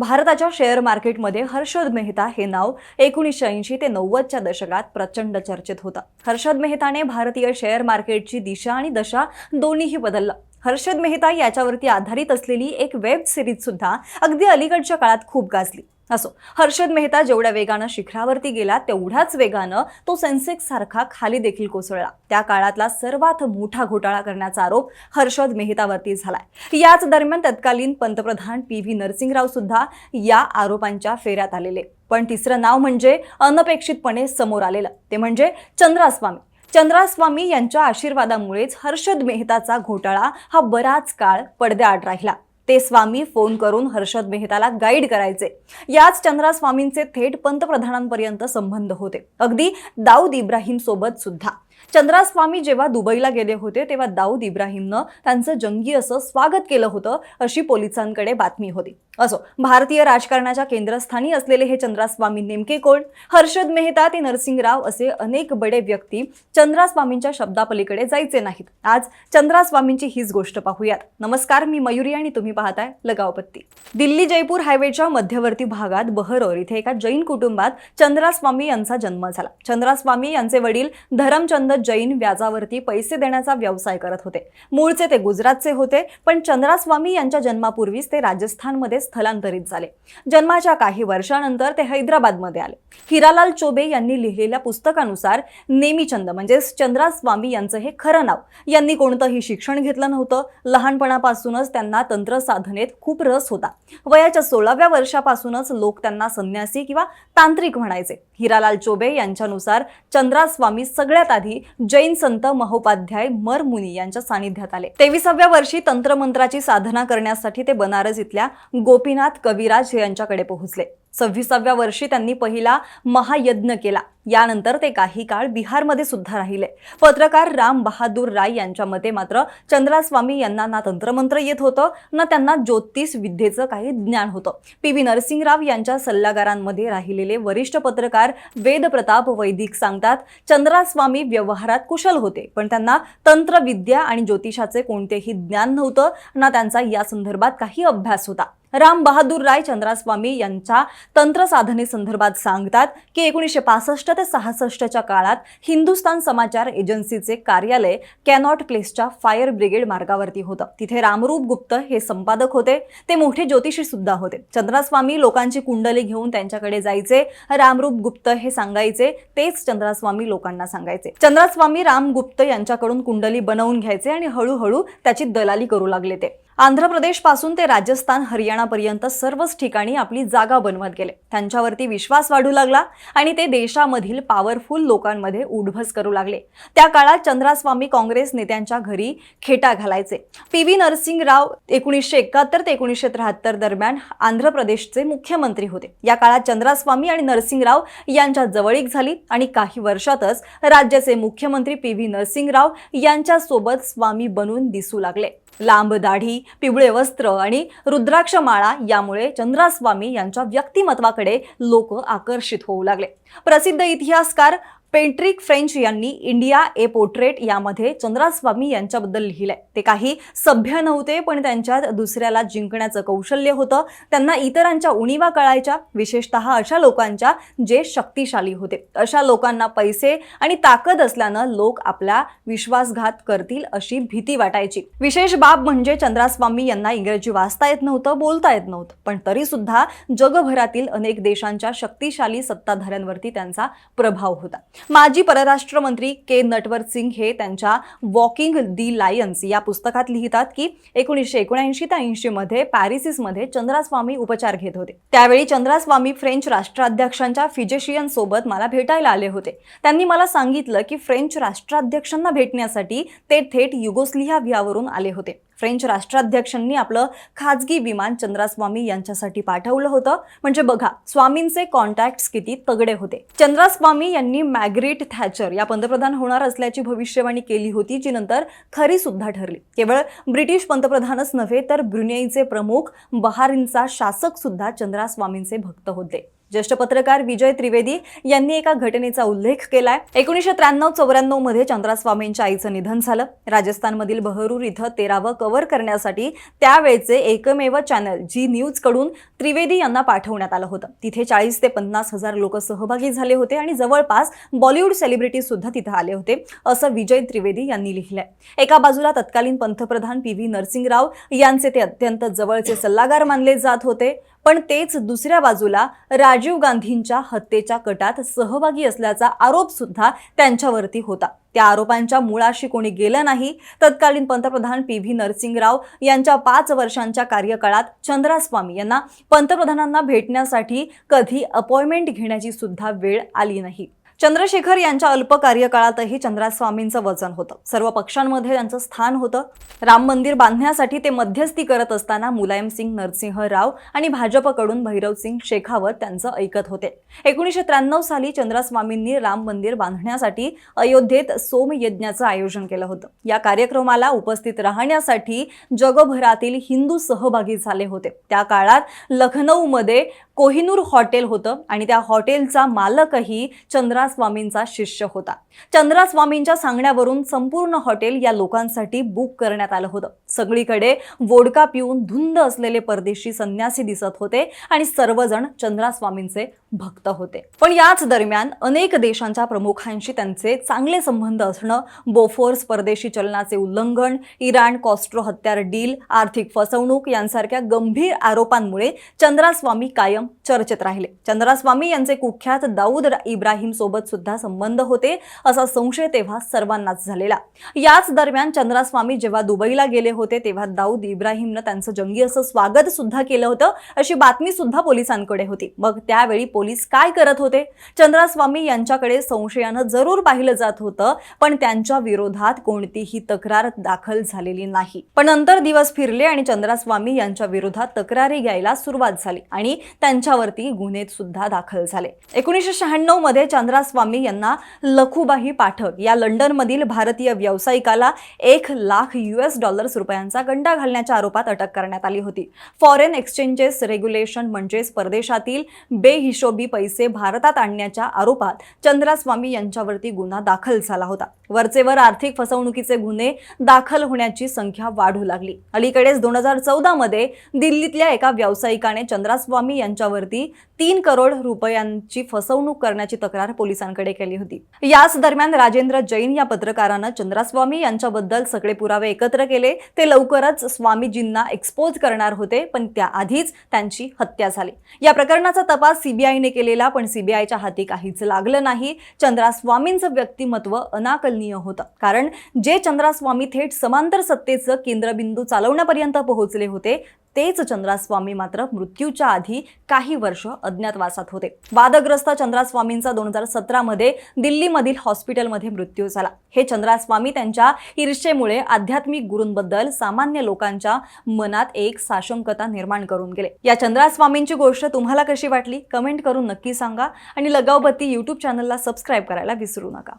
भारताच्या शेअर मार्केटमध्ये हर्षद मेहता हे नाव एकोणीसशे ऐंशी ते नव्वदच्या दशकात प्रचंड चर्चेत होतं. हर्षद मेहताने भारतीय शेअर मार्केटची दिशा आणि दशा दोन्हीही बदललं. हर्षद मेहता याच्यावरती आधारित असलेली एक वेब सिरीज सुद्धा अगदी अलीकडच्या काळात खूप गाजली. असो. हर्षद मेहता जेवढ्या वेगानं शिखरावरती गेला तेवढ्याच वेगानं तो सेन्सेक्स सारखा खाली देखील कोसळला. त्या काळातला सर्वात मोठा घोटाळा करण्याचा आरोप हर्षद मेहतावरती झालाय. याच दरम्यान तत्कालीन पंतप्रधान पी व्ही नरसिंगराव सुद्धा या आरोपांच्या फेऱ्यात आलेले. पण तिसरं नाव म्हणजे अनपेक्षितपणे समोर आलेलं. ते म्हणजे चंद्रास्वामी. चंद्रास्वामी यांच्या आशीर्वादामुळेच हर्षद मेहताचा घोटाळा हा बराच काळ पडद्याआड राहिला. ते स्वामी फोन करून हर्षद मेहताला गाईड करायचे. याच चंद्रास्वामींचे थेट पंतप्रधानांपर्यंत संबंध होते. अगदी दाऊद इब्राहिम सोबत सुद्धा. चंद्रास्वामी जेव्हा दुबईला गेले होते तेव्हा दाऊद इब्राहिमनं त्यांचं जंगी असं स्वागत केलं होतं अशी पोलिसांकडे बातमी होती. असो भारतीय राजकारणाच्या केंद्रस्थानी असलेले हे चंद्रास्वामी नेमके कोण? हर्षद मेहता ते नरसिंगराव असे अनेक बडे व्यक्ती चंद्रास्वामींच्या शब्दापलीकडे जायचे नाहीत. आज चंद्रास्वामींची हीच गोष्ट पाहूयात. नमस्कार मी मयुरी आणि तुम्ही पाहताय लगावपत्ती दिल्ली जयपूर हायवेच्या मध्यवर्ती भागात बहरोर इथे एका जैन कुटुंबात चंद्रास्वामी यांचा जन्म झाला. चंद्रास्वामी यांचे वडील धरमचंद जैन व्याजावरती पैसे देण्याचा व्यवसाय करत होते. मूळचे ते गुजरातचे होते पण चंद्रास्वामी यांच्या जन्मापूर्वीच ते राजस्थानमध्ये स्थलांतरित झाले. जन्माच्या काही वर्षानंतर ते हैदराबादमध्ये आले. हिरालाल चोबे यांनी लिहिलेल्या पुस्तकानुसार नेमीचंद म्हणजेच चंद्रास्वामी यांचं हे खरं नाव यांनी कोणतंही शिक्षण घेतलं नव्हतं. लहानपणापासूनच त्यांना तंत्र साधनेत खूप रस होता. वयाच्या सोळाव्या वर्षापासूनच लोक त्यांना संन्यासी किंवा तांत्रिक म्हणायचे. हिरालाल चोबे यांच्यानुसार चंद्रास्वामी सगळ्यात आधी जैन संत महोपाध्याय मरमुनी यांच्या सानिध्यात आले. तेविसाव्या वर्षी तंत्रमंत्राची साधना करण्यासाठी ते बनारस इथल्या गोपीनाथ कविराज यांच्याकडे पोहोचले. सव्वीसाव्या वर्षी त्यांनी पहिला महायज्ञ केला. यानंतर ते काही काळ बिहारमध्ये सुद्धा राहिले. पत्रकार राम बहादूर राय यांच्या मते मात्र चंद्रास्वामी यांना ना तंत्रमंत्र येत होतं ना त्यांना ज्योतिष विद्येचं काही ज्ञान होतं. पी व्ही नरसिंगराव यांच्या सल्लागारांमध्ये राहिलेले वरिष्ठ पत्रकार वेदप्रताप वैदिक सांगतात चंद्रास्वामी व्यवहारात कुशल होते पण त्यांना तंत्रविद्या आणि ज्योतिषाचे कोणतेही ज्ञान नव्हतं ना त्यांचा या संदर्भात काही अभ्यास होता. राम बहादूर राय चंद्रास्वामी यांच्या तंत्रसाधनेसंदर्भात सांगतात की एकोणीसशे पासष्ट ते सहासष्टच्या काळात हिंदुस्तान समाचार एजन्सीचे कार्यालय कॅनॉट प्लेसच्या फायर ब्रिगेड मार्गावरती होतं. तिथे रामरूप गुप्त हे संपादक होते. ते मोठे ज्योतिषी सुद्धा होते. चंद्रास्वामी लोकांची कुंडली घेऊन त्यांच्याकडे जायचे. रामरूप गुप्त हे सांगायचे. तेच चंद्रास्वामी लोकांना सांगायचे. चंद्रास्वामी रामगुप्त यांच्याकडून कुंडली बनवून घ्यायचे आणि हळूहळू त्याची दलाली करू लागले ते. आंध्र प्रदेशपासून ते राजस्थान हरियाणापर्यंत सर्वच ठिकाणी आपली जागा बनवत गेले. त्यांच्यावरती विश्वास वाढू लागला आणि ते देशामधील पॉवरफुल लोकांमध्ये उडभस करू लागले. त्या काळात चंद्रास्वामी काँग्रेस नेत्यांच्या घरी खेटा घालायचे. पी व्ही नरसिंगराव एकोणीसशे एकाहत्तर ते एकोणीसशे त्र्याहत्तर दरम्यान आंध्र प्रदेशचे मुख्यमंत्री होते. या काळात चंद्रास्वामी आणि नरसिंगराव यांच्या जवळीक झाली आणि काही वर्षातच राज्याचे मुख्यमंत्री पी व्ही नरसिंगराव यांच्यासोबत स्वामी बनून दिसू लागले. लांब दाढी पिवळे वस्त्र आणि रुद्राक्ष माळा यामुळे चंद्रास्वामी यांच्या व्यक्तिमत्वाकडे लोक आकर्षित होऊ लागले. प्रसिद्ध इतिहासकार पेंट्रिक फ्रेंच यांनी इंडिया ए पोर्ट्रेट यामध्ये चंद्रास्वामी यांच्याबद्दल लिहिलंय. ते काही सभ्य नव्हते पण त्यांच्यात दुसऱ्याला जिंकण्याचं कौशल्य होतं. त्यांना इतरांच्या उणीवा कळायच्या विशेषतः अशा लोकांच्या जे शक्तिशाली होते. अशा लोकांना पैसे आणि ताकद असल्यानं लोक आपला विश्वासघात करतील अशी भीती वाटायची. विशेष बाब म्हणजे चंद्रास्वामी यांना इंग्रजी वाचता येत नव्हतं बोलता येत नव्हतं. पण तरी सुद्धा जगभरातील अनेक देशांच्या शक्तिशाली सत्ताधाऱ्यांवरती त्यांचा प्रभाव होता. माजी परराष्ट्र मंत्री के नटवर सिंग हे त्यांच्या वॉकिंग दी लायन्स या पुस्तकात लिहितात की एकोणीसशे एकोणऐंशी ते ऐंशी मध्ये पॅरिसिसमध्ये चंद्रास्वामी उपचार घेत होते. त्यावेळी चंद्रास्वामी फ्रेंच राष्ट्राध्यक्षांच्या फिजेशियन सोबत मला भेटायला आले होते. त्यांनी मला सांगितलं की फ्रेंच राष्ट्राध्यक्षांना भेटण्यासाठी ते थेट युगोस्लियाव्हियावरून आले होते. फ्रेंच राष्ट्राध्यक्षांनी आपलं खाजगी विमान चंद्रास्वामी यांच्यासाठी पाठवलं होतं. म्हणजे बघा स्वामींचे कॉन्टॅक्ट किती तगडे होते. चंद्रास्वामी यांनी मॅग्रेट थॅचर या पंतप्रधान होणार असल्याची भविष्यवाणी केली होती जी नंतर खरी सुद्धा ठरली. केवळ ब्रिटिश पंतप्रधानच नव्हे तर ब्रुनेईचे प्रमुख बहारींचा शासक सुद्धा चंद्रास्वामींचे भक्त होते. ज्येष्ठ पत्रकार विजय त्रिवेदी यांनी एका घटनेचा उल्लेख केलाय. एकोणीसशे त्र्याण्णव चौऱ्याण्णवमध्ये चंद्रास्वामींच्या आईचं निधन झालं. राजस्थानमधील बहरूर इथं तेरावं कव्हर करण्यासाठी त्यावेळचे एकमेव चॅनल जी न्यूजकडून त्रिवेदी यांना पाठवण्यात आलं होतं. तिथे चाळीस ते पन्नास हजार लोक सहभागी झाले होते आणि जवळपास बॉलिवूड सेलिब्रिटी सुद्धा तिथे आले होते असं विजय त्रिवेदी यांनी लिहिलंय. एका बाजूला तत्कालीन पंतप्रधान पी व्ही नरसिंगराव यांचे ते अत्यंत जवळचे सल्लागार मानले जात होते पण तेच दुसऱ्या बाजूला राज राजीव गांधींच्या हत्येच्या कटात सहभागी असल्याचा आरोप सुद्धा त्यांच्यावरती होता. त्या आरोपांच्या मुळाशी कोणी गेलं नाही. तत्कालीन पंतप्रधान पी व्ही नरसिंगराव यांच्या पाच वर्षांच्या कार्यकाळात चंद्रास्वामी यांना पंतप्रधानांना भेटण्यासाठी कधी अपॉइंटमेंट घेण्याची सुद्धा वेळ आली नाही. चंद्रशेखर यांच्या अल्प कार्यकाळातही चंद्रास्वामींचं वजन होतं. सर्व पक्षांमध्ये त्यांचं स्थान होतं. राम मंदिर बांधण्यासाठी ते मध्यस्थी करत असताना मुलायम सिंग नरसिंह राव आणि भाजपकडून भैरवसिंग शेखावत त्यांचं ऐकत होते. एकोणीसशे त्र्याण्णव साली चंद्रास्वामींनी राम मंदिर बांधण्यासाठी अयोध्येत सोमयज्ञाचं आयोजन केलं होतं. या कार्यक्रमाला उपस्थित राहण्यासाठी जगभरातील हिंदू सहभागी झाले होते. त्या काळात लखनौमध्ये कोहिनूर हॉटेल होतं आणि त्या हॉटेलचा मालकही चंद्रास्वामींचा शिष्य होता. चंद्रास्वामींच्या सांगण्यावरून संपूर्ण हॉटेल या लोकांसाठी बुक करण्यात आलं होतं. सगळीकडे वोडका पिऊन धुंद असलेले परदेशी संन्यासी दिसत होते आणि सर्वजण चंद्रास्वामींचे भक्त होते. पण याच दरम्यान अनेक देशांच्या प्रमुखांशी त्यांचे चांगले संबंध असणं बोफोर्स परदेशी चलनाचे उल्लंघन इराण कॉस्ट्रो हत्यार डील आर्थिक फसवणूक यांसारख्या गंभीर आरोपांमुळे चंद्रास्वामी कायम चर्चेत राहिले. चंद्रास्वामी यांचे कुख्यात दाऊद इब्राहिम सोबत सुद्धा संबंध होते असा संशय तेव्हा सर्वांनाच झालेला. याच दरम्यान चंद्रास्वामी जेव्हा दुबईला गेले होते तेव्हा दाऊद इब्राहिमनं त्यांचं जंगी असं स्वागत सुद्धा केलं होतं अशी बातमी सुद्धा पोलिसांकडे होती. मग त्यावेळी पोलीस काय करत होते? चंद्रास्वामी यांच्याकडे संशयानं जरूर पाहिलं जात होतं पण त्यांच्या विरोधात कोणतीही तक्रार दाखल झालेली नाही. पण नंतर दिवस फिरले आणि चंद्रास्वामी यांच्या विरोधात तक्रारी घ्यायला सुरुवात झाली आणि त्यांच्यावरती गुन्हे सुद्धा दाखल झाले. एकोणीसशे शहाण्णवमध्ये चंद्रास्वामी यांना लखुबाई पाठक या लंडनमधील भारतीय व्यावसायिकाला एक लाख युएस डॉलर्स रुपयांचा गंडा घालण्याच्या आरोपात अटक करण्यात आली होती. फॉरेन एक्सचेंजेस रेग्युलेशन म्हणजेच परदेशातील बेहिशोबी पैसे भारतात आणण्याच्या आरोपात चंद्रास्वामी यांच्यावरती गुन्हा दाखल झाला होता. वरचेवर आर्थिक फसवणुकीचे गुन्हे दाखल होण्याची संख्या वाढू लागली. अलीकडेच दोन हजार चौदा मध्ये दिल्लीतल्या एका व्यावसायिकाने चंद्रास्वामी यांच्यावरती तीन करोड रुपयांची फसवणूक करण्याची तक्रार पोलिसांकडे केली होती. याच दरम्यान राजेंद्र जैन या पत्रकारानं चंद्रास्वामी यांच्याबद्दल सगळे पुरावे एकत्र केले. ते लवकरच स्वामीजींना एक्सपोज करणार होते पण त्याआधीच त्यांची हत्या झाली. या प्रकरणाचा तपास सीबीआयने केलेला पण सीबीआयच्या हाती काहीच लागलं नाही. चंद्रास्वामींचं व्यक्तिमत्व अनाकलनीय होतं. कारण जे चंद्रास्वामी थेट समांतर सत्तेचं केंद्रबिंदू चालवण्यापर्यंत पोहोचले होते तेच चंद्रास्वामी मात्र मृत्यूच्या आधी काही वर्ष अज्ञातवासात होते. वादग्रस्त चंद्रास्वामींचा दोन हजार सतरामध्ये दिल्लीमधील हॉस्पिटलमध्ये मृत्यू झाला. हे चंद्रास्वामी त्यांच्या ईर्षेमुळे आध्यात्मिक गुरूंबद्दल सामान्य लोकांच्या मनात एक साशंकता निर्माण करून गेले. या चंद्रास्वामींची गोष्ट तुम्हाला कशी वाटली? कमेंट करून नक्की सांगा आणि लगावबत्ती यूट्यूब चॅनलला सबस्क्राईब करायला विसरू नका.